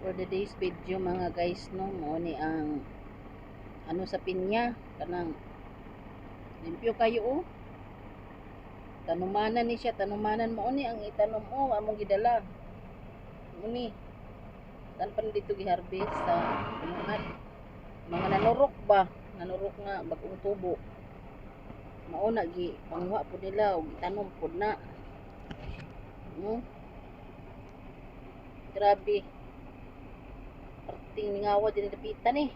for the day's video mga guys no mo ni ang ano sa pinya kanang limpyo kayo oh. Tanumanan ni siya tanumanan mo ni ang itanom mo among gidala. Muni tan pa dito giharvest? Sa mga mga nanurok ba? Nanurok nga bagong tubo. Mauna gi pangwa po nila og itanom po na. No grabe parting ngawa din napitan eh.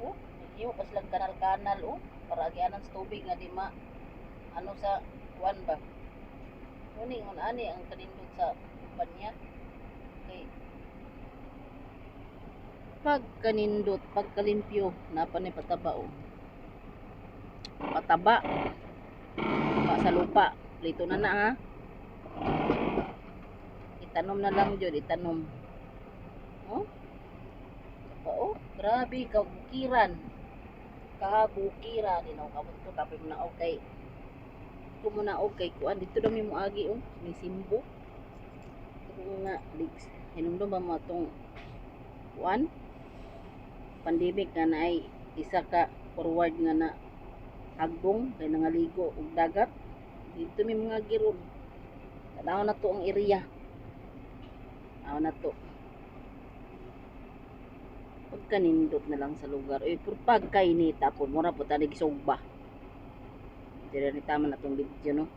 Oh nagyo pa silang kanal-kanal oh. Para agianan sa tubig nga di ma ano sa kuan ba? Kuning on ani ang kanindot sa niya kay pag kanindot pag kalimpyo napa ni pataba oh. Pataba. Pa sa lupa. Lito na na ha. Itanom na lang jud itanom. Oh pa oh grabe kabukiran kabukiran dinaw kamot ko tapos na okay. Ko muna okay. Kuan dito daw may moagi oh. May simbo. Kung nga ligs hinumdum ba mo atong kuan pandemic nga na ay isa ka forward nga na agbong kay nangaligo og dagat. Dito may mga giron tanaw na to ang area. Tanaw na to pagkanindot na lang sa lugar. Eh pur pagkainita po. Mura po tanig sugba Dira ni tama na tong video no